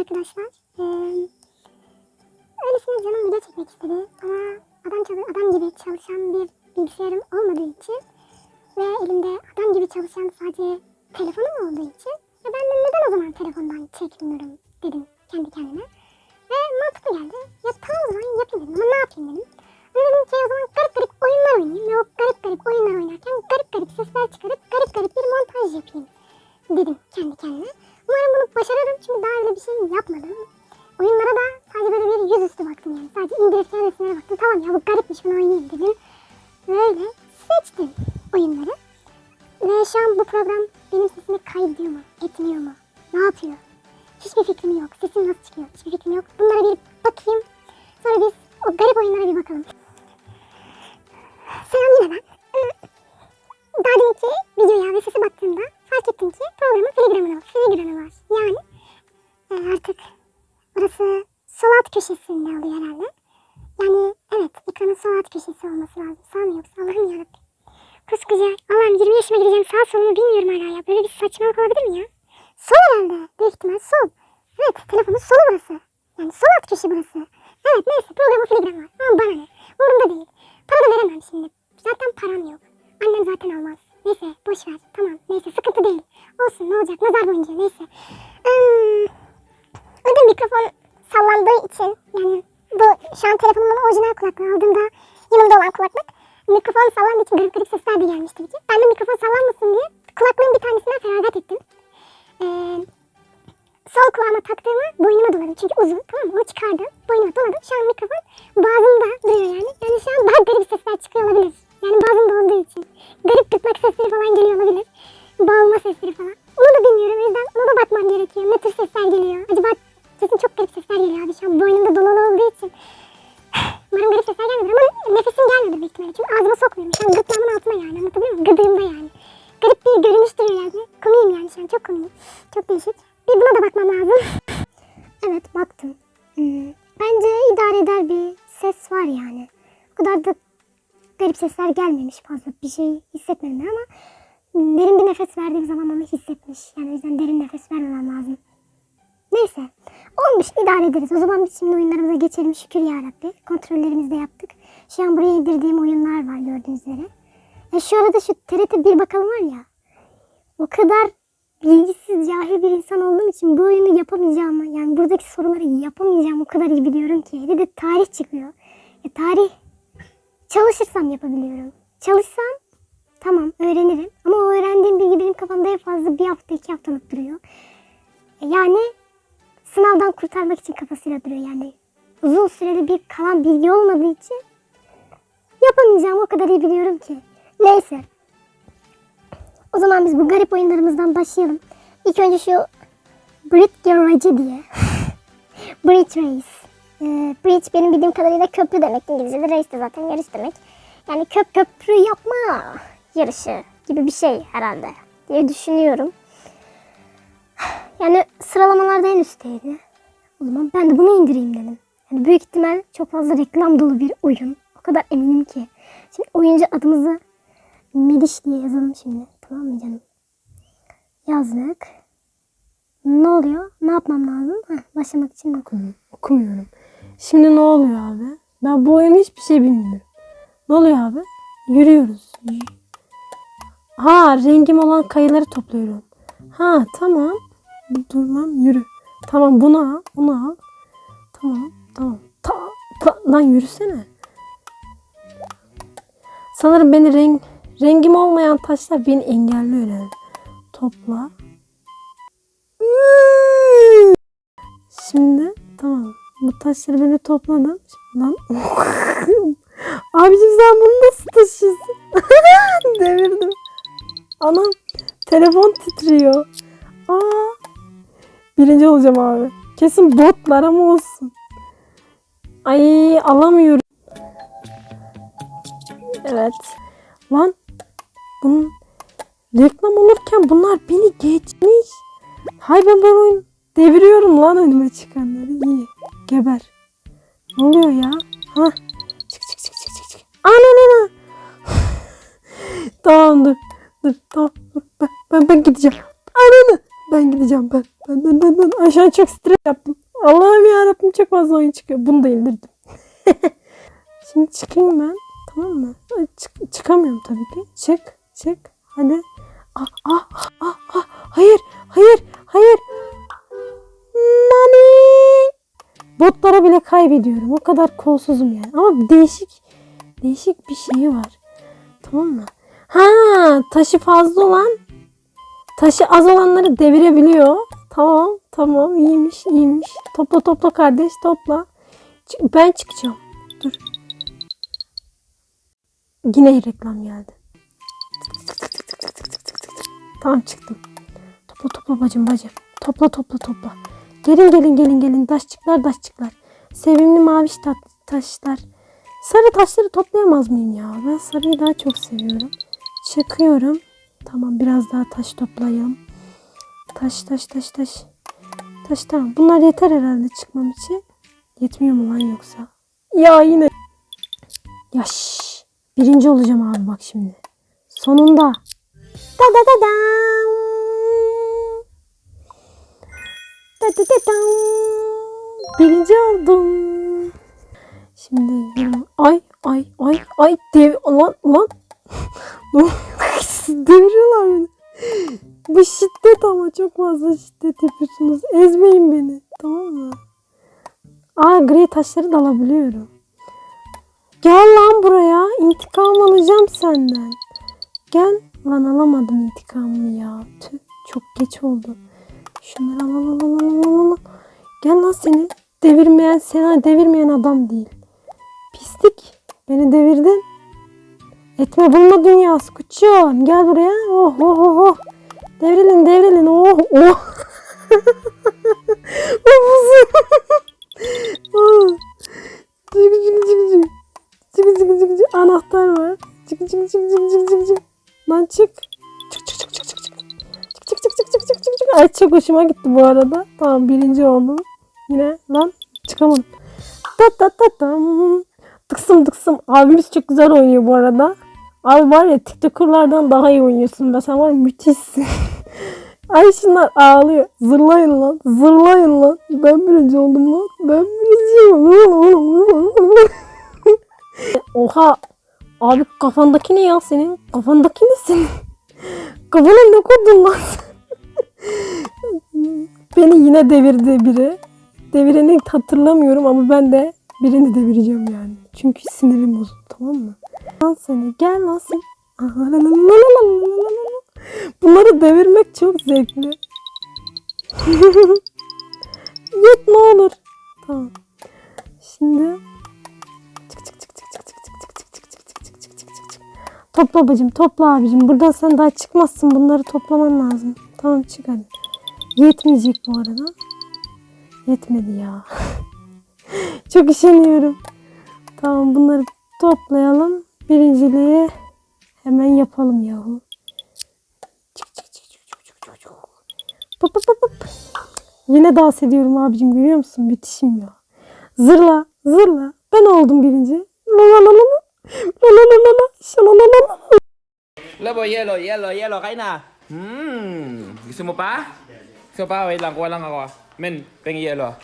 arkadaşlar. Ee, öylesine canım video çekmek istedi. Ama adam, çalı- adam gibi çalışan bir bilgisayarım olmadığı için ve elimde adam gibi çalışan sadece telefonum olduğu için ve ben de neden o zaman telefondan çekmiyorum dedim kendi kendime. Ve mantıklı geldi. Ya tamam o zaman yapayım dedim ama ne yapayım dedim. Ben dedim ki o zaman garip garip oyunlar oynayayım ve o garip garip oyunlar oynarken garip garip sesler çıkarıp garip garip bir montaj yapayım dedim kendi kendime. Umarım bunu başarırım çünkü daha öyle bir şey yapmadım. Oyunlara da sadece böyle bir yüzüstü baktım yani. Sadece indirirken resimlere baktım. Tamam ya bu garipmiş bunu oynayayım dedim. Böyle seçtim oyunları. Ve şu an bu program benim sesimi kaydediyor mu? Etmiyor mu? Ne yapıyor? Hiçbir fikrim yok. Sesim nasıl çıkıyor? Hiçbir fikrim yok. Bunlara bir alt köşesi olması lazım. Sağ mı yoksa Allah'ım yarabbim. Koskoca Allah'ım 20 yaşıma gireceğim sağ solumu bilmiyorum hala ya. Böyle bir saçmalık olabilir mi ya? Sol herhalde. Büyük ihtimal sol. Evet telefonun solu burası. Yani sol alt köşe burası. Evet neyse programın filigranı var. Ama bana ne? Umurumda değil. Para da veremem şimdi. Zaten param yok. Annem zaten almaz. Neyse boş ver. Tamam neyse sıkıntı değil. Olsun ne olacak nazar boncuğu neyse. Hmm, Burada mikrofon sallandığı için yani bu şu an telefonumun orijinal kulaklığı aldığımda yanımda olan kulaklık mikrofon sallandığı için garip garip sesler de gelmiş tabii. Ben de mikrofon sallanmasın diye kulaklığın bir tanesinden feragat ettim. Ee, sol kulağıma taktığımı boynuma doladım çünkü uzun tamam mı? Onu çıkardım boynuma doladım. Şu an mikrofon boğazımda duruyor yani. Yani şu an daha garip sesler çıkıyor olabilir. Yani boğazımda olduğu için. Garip gırtlak sesleri falan geliyor olabilir. Boğulma sesleri falan. Onu da bilmiyorum o yüzden ona da bakmam gerekiyor. Ne tür sesler geliyor? Acaba sesin çok garip sesler geliyor abi şu an boynumda dolalı olduğu için umarım garip sesler gelmiyor ama nefesim gelmiyordur büyük ihtimalle çünkü ağzıma sokmuyorum şu an gırtlağımın altına yani anlatabiliyor muyum gıdığımda yani garip bir görünüş duruyor yani komiyim yani şu an çok komiyim çok değişik bir buna da bakmam lazım Evet baktım. Hmm, Bence idare eder bir ses var yani. O kadar da garip sesler gelmemiş fazla. Bir şey hissetmedim ama derin bir nefes verdiğim zaman onu hissetmiş. Yani o yüzden derin nefes vermemem lazım. Neyse. Olmuş idare ederiz. O zaman biz şimdi oyunlarımıza geçelim şükür ya Rabbi. Kontrollerimizi de yaptık. Şu an buraya indirdiğim oyunlar var gördüğünüz üzere. Ya şu arada şu TRT bir bakalım var ya. O kadar bilgisiz, cahil bir insan olduğum için bu oyunu yapamayacağımı, yani buradaki soruları yapamayacağımı o kadar iyi biliyorum ki. Bir de tarih çıkıyor. E, tarih çalışırsam yapabiliyorum. Çalışsam tamam öğrenirim. Ama o öğrendiğim bilgi benim kafamda en fazla bir hafta iki haftalık duruyor. E, yani sınavdan kurtarmak için kafasıyla duruyor yani. Uzun süreli bir kalan bilgi olmadığı için yapamayacağımı o kadar iyi biliyorum ki. Neyse. O zaman biz bu garip oyunlarımızdan başlayalım. İlk önce şu Bridge Garage diye. Bridge Race. Ee, bridge benim bildiğim kadarıyla köprü demek İngilizce'de. Race de zaten yarış demek. Yani köp köprü yapma yarışı gibi bir şey herhalde diye düşünüyorum. Yani sıralamalarda en üstteydi. O zaman ben de bunu indireyim dedim. Yani büyük ihtimal çok fazla reklam dolu bir oyun. O kadar eminim ki. Şimdi oyuncu adımızı Mediş diye yazalım şimdi. Tamam mı canım? Yazdık. Ne oluyor? Ne yapmam lazım? Heh, başlamak için? Okumuyorum. Okumuyorum. Şimdi ne oluyor abi? Ben bu oyunu hiçbir şey bilmiyorum. Ne oluyor abi? Yürüyoruz. Ha rengim olan kayıları topluyorum. Ha tamam. Dur lan yürü. Tamam bunu al. Bunu al. Tamam. Tamam. Ta, ta, lan yürüsene. Sanırım beni renk rengim olmayan taşlar beni engelliyor herhalde. Topla. Şimdi tamam. Bu taşları böyle topladım. Şimdi lan. Abicim sen bunu nasıl taşıyorsun? Devirdim. Anam telefon titriyor. Aa. Birinci olacağım abi. Kesin botlar ama olsun. Ay alamıyorum. Evet. Lan bunun reklam olurken bunlar beni geçmiş. Hay ben ben oyun deviriyorum lan önüme çıkanları. İyi. Geber. Ne oluyor ya? Ha? Çık çık çık çık çık çık. Ananana. tamam dur. Dur tamam. Ben, ben, ben gideceğim. Ananı. Ben gideceğim ben. Ben ben ben, ben. An çok stres yaptım. Allah'ım yarabbim çok fazla oyun çıkıyor. Bunu da indirdim. Şimdi çıkayım ben. Tamam mı? Çık- çıkamıyorum tabii ki. Çık. Çık. Hadi. Ah, ah, ah, ah. Hayır. Hayır. Hayır. Nani. Botlara bile kaybediyorum. O kadar kolsuzum yani. Ama değişik değişik bir şeyi var. Tamam mı? Ha, taşı fazla olan taşı az olanları devirebiliyor. Tamam, tamam. iyiymiş, iyiymiş. Topla topla kardeş, topla. Ben çıkacağım. Dur. Yine reklam geldi. Tamam çıktım. Topla topla bacım bacım. Topla topla topla. Gelin gelin gelin gelin. Taşçıklar taşçıklar. Sevimli maviş ta- taşlar. Sarı taşları toplayamaz mıyım ya? Ben sarıyı daha çok seviyorum. Çıkıyorum. Tamam biraz daha taş toplayalım. Taş taş taş taş. Taş tamam. Bunlar yeter herhalde çıkmam için. Yetmiyor mu lan yoksa? Ya yine. Ya şşş. Birinci olacağım abi bak şimdi. Sonunda. Da da da dam. Da da da dam. Birinci oldum. Şimdi ay ay ay ay dev lan lan deviriyorlar beni. Bu şiddet ama çok fazla şiddet yapıyorsunuz. Ezmeyin beni. Tamam mı? Aa gri taşları da alabiliyorum. Gel lan buraya. İntikam alacağım senden. Gel. Lan alamadım intikamımı ya. Tüh, çok geç oldu. Şunları al al al al al, al. Gel lan seni. Devirmeyen, seni devirmeyen adam değil. Pislik. Beni devirdin. Etme bulma dünyası kuçum. Gel buraya. Oh oh oh oh. Devrilin devrilin. Oh oh. oh. Çık çık çık çık. Çık çık çık çık. Anahtar var. Çık çık çık çık çık çık çık. Lan çık. Çık çık çık çık çık çık. Çık çık çık çık çık çık çık çık. Ay çok hoşuma gitti bu arada. Tamam birinci oldum. Yine lan çıkamadım. Ta ta ta tam. Tıksım tıksım. Abimiz çok güzel oynuyor bu arada. Abi var ya TikToker'lardan daha iyi oynuyorsun. be. Sen var ya müthişsin. Ay şunlar ağlıyor. Zırlayın lan. Zırlayın lan. Ben birinci oldum lan. Ben birinciyim. Oha. Abi kafandaki ne ya senin? Kafandaki ne senin? Kafana ne koydun lan? Beni yine devirdi biri. Devireni hatırlamıyorum ama ben de birini devireceğim yani. Çünkü sinirim bozuldu tamam mı? Al seni gel nasıl? Bunları devirmek çok zevkli. Yut ne olur. Tamam. Şimdi Topla bacım, topla abicim. Buradan sen daha çıkmazsın. Bunları toplaman lazım. Tamam çık hadi. Yetmeyecek bu arada. Yetmedi ya. Çok işeniyorum. Tamam bunları toplayalım. Birinciliği hemen yapalım yahu. Pıp pıp pıp. Yine dans ediyorum abicim görüyor musun? Müthişim ya. Zırla zırla. Ben oldum birinci. La la la la la. La la la la la. Şala la la la. Labo yellow, yellow, yellow kain na. Hmm, gusto mo pa? Gusto pa? Wait lang, kuha lang ako. Men, pengi yellow.